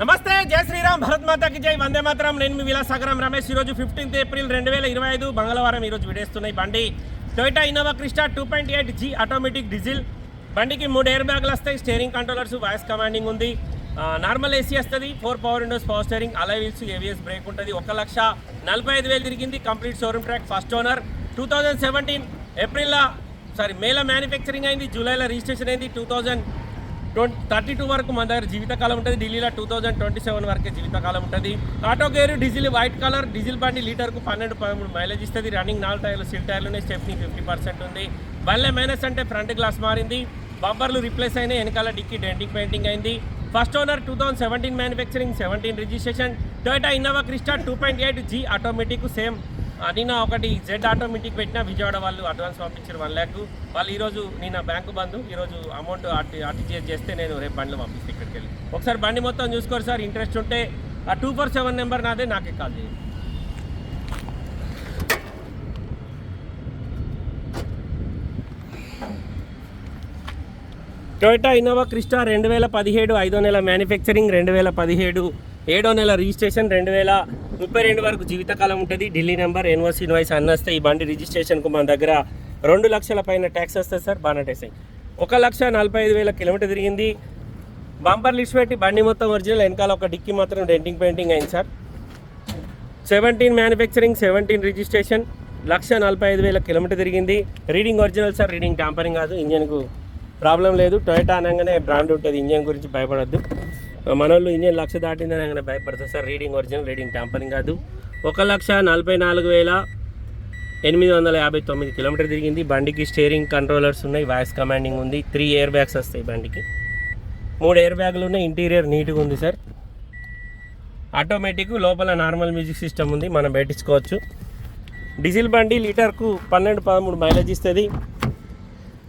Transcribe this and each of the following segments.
నమస్తే జై శ్రీరామ్ భరత్ మాతాకి జై వందే మాత్రం. నేను మీ విలాసాగరం రమేష్. ఈరోజు ఫిఫ్టీన్త్ ఏప్రిల్ రెండు వేల ఇరవై ఐదు మంగళవారం ఈరోజు విడేస్తున్నాయి బండి. Toyota Innova Crysta two point eight G automatic diesel. బండికి మూడు ఎయిర్ బ్యాగ్లు వస్తాయి స్టీరింగ్ కంట్రోలర్స్ వాయిస్ కమాండింగ్ ఉంది. నార్మల్ ఏసీ వస్తుంది four power windows power steering alloy wheels ABS brake ఉంటుంది. ఒక లక్ష నలభై ఐదు వేలు తిరిగింది complete showroom track first owner two thousand seventeen ఏప్రిల్లో సారీ మేలో మ్యానుఫ్యాక్చరింగ్ అయింది జూలైలో రిజిస్ట్రేషన్ అయింది two thousand twenty thirty two వరకు మన దగ్గర జీవితకాలం ఉంటుంది. ఢిల్లీలో టూ థౌజండ్ ట్వంటీ సెవెన్ వరకే జీవితకాలం ఉంటుంది. Auto gear diesel white colour diesel బండి లీటర్కు పన్నెండు పదమూడు మైలేజ్ ఇస్తుంది. రన్నింగ్ నాలుగు టైర్లు సిల్ టైర్లునే స్టెప్ని ఫిఫ్టీ పర్సెంట్ ఉంది. బల్లే మైనస్ అంటే ఫ్రంట్ గ్లాస్ మారింది. బంపర్లు రిప్లేస్ అయినాయి. వెనకాల డిక్కీ డెంటింగ్ పెయింటింగ్ అయింది. First owner two thousand seventeen manufacturing seventeen registration. Toyota Innova Crysta two point eight G automatic same. నిన్న ఒకటి జెడ్ ఆటోమేటిక్ పెట్టిన విజయవాడ వాళ్ళు అడ్వాన్స్ పంపించారు వన్ ల్యాక్ వాళ్ళు ఈరోజు నిన్న బ్యాంకు బంధు. ఈరోజు అమౌంట్ ఆర్టీ ఆర్టీజీఎస్ చేస్తే నేను రేపు బండ్లు పంపిస్తాను ఇక్కడికి వెళ్ళి ఒకసారి బండి మొత్తం చూసుకోరు సార్ ఇంట్రెస్ట్ ఉంటే ఆ టూ ఫోర్ సెవెన్ నెంబర్ నాదే నాకే కాల్ చేయండి. టొయోటా ఇన్నోవా క్రిస్టా రెండు వేల పదిహేడు ఐదో నెల మ్యానుఫ్యాక్చరింగ్ రెండు వేల పదిహేడు. ఏడో నెల రిజిస్ట్రేషన్ రెండు వేల ముప్పై రెండు వరకు జీవితకాలం ఉంటుంది. ఢిల్లీ నెంబర్ ఎన్ఓసి ఇన్వాయిస్ అన్న వస్తే ఈ బండి రిజిస్ట్రేషన్కు మన దగ్గర రెండు లక్షల పైన ట్యాక్స్ వస్తుంది సార్ బాగానేసాయి ఒక లక్ష నలభై ఐదు వేల కిలోమీటర్ తిరిగింది. బంపర్ లిస్ట్ పెట్టి బండి మొత్తం ఒరిజినల్ వెనకాల ఒక డిక్కి మాత్రం డెంటింగ్ పెయింటింగ్ అయింది sir. Seventeen manufacturing seventeen registration lakh నలభై ఐదు వేల కిలోమీటర్ తిరిగింది. Reading original sir reading tampering కాదు ఇంజన్కు ప్రాబ్లం లేదు. టొయోటా అనగానే బ్రాండ్ ఉంటుంది ఇంజన్ గురించి భయపడద్దు. మన వాళ్ళు ఇంజన్ లక్ష దాటిందని అనగానే భయపడతారు. Sir reading original reading tampering కాదు. ఒక లక్ష నలభై నాలుగు వేల ఎనిమిది వందల యాభై తొమ్మిది కిలోమీటర్ తిరిగింది. బండికి స్టీరింగ్ కంట్రోలర్స్ ఉన్నాయి వాయిస్ కమాండింగ్ ఉంది. త్రీ ఎయిర్ బ్యాగ్స్ వస్తాయి బండికి. మూడు ఎయిర్ బ్యాగులు ఉన్నాయి ఇంటీరియర్ నీట్గా ఉంది సార్. ఆటోమేటిక్ లోపల నార్మల్ మ్యూజిక్ సిస్టమ్ ఉంది మనం పెట్టించుకోవచ్చు. డీజిల్ బండి లీటర్కు పన్నెండు పదమూడు మైలేజ్ ఇస్తుంది.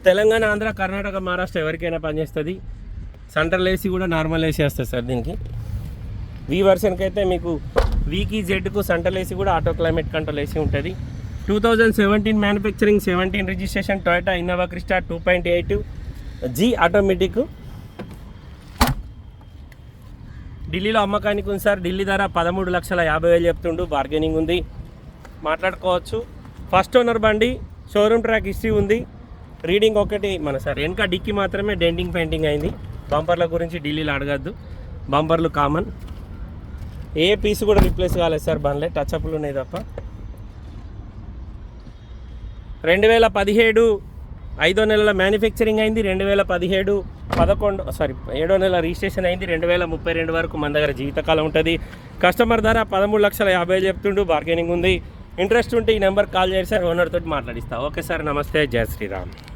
తెలంగాణ ఆంధ్ర కర్ణాటక మహారాష్ట్ర ఎవరికైనా పనిచేస్తుంది. సెంట్రల్ ఏసీ కూడా నార్మల్ ఏసీ వస్తుంది సార్ దీనికి. వి వర్షన్కి అయితే మీకు వీకి జెడ్కు సెంట్రల్ ఏసీ కూడా ఆటో క్లైమేట్ కంట్రోల్ ఏసీ ఉంటుంది. Two thousand seventeen manufacturing seventeen registration Toyota Innova Crysta two point eight G automatic ఢిల్లీలో అమ్మకానికి ఉంది సార్. ఢిల్లీ ధర పదమూడు లక్షల యాభై వేలు చెప్తుండు. బార్గెనింగ్ ఉంది. మాట్లాడుకోవచ్చు. ఫస్ట్ ఓనర్ బండి షోరూమ్ ట్రాక్ హిస్టరీ ఉంది. రీడింగ్ ఒకటి మన సార్. వెనక డిక్కీ మాత్రమే డెంటింగ్ పెయింటింగ్ అయింది. బంపర్ల గురించి ఢిల్లీలో అడగద్దు. బంపర్లు కామన్. ఏ పీస్ కూడా రిప్లేస్ కాలేదు సార్ బండ్లే. టచ్ అప్లు ఉన్నాయి తప్ప. రెండు వేల పదిహేడు ఐదో నెలల మ్యానుఫ్యాక్చరింగ్ అయింది. రెండు వేల పదిహేడు పదకొండు సారీ ఏడో నెల రిజిస్ట్రేషన్ అయింది. రెండు వేల ముప్పై రెండు వరకు మన దగ్గర జీవితకాలం ఉంటుంది. కస్టమర్ ధర పదమూడు లక్షల యాభై చెప్తుండు. బార్గెనింగ్ ఉంది. ఇంట్రెస్ట్ ఉంటే ఈ నెంబర్ కాల్ చేసి సార్. ఓనర్ తోటి మాట్లాడిస్తా. Okay sir. నమస్తే. జయ శ్రీరామ్.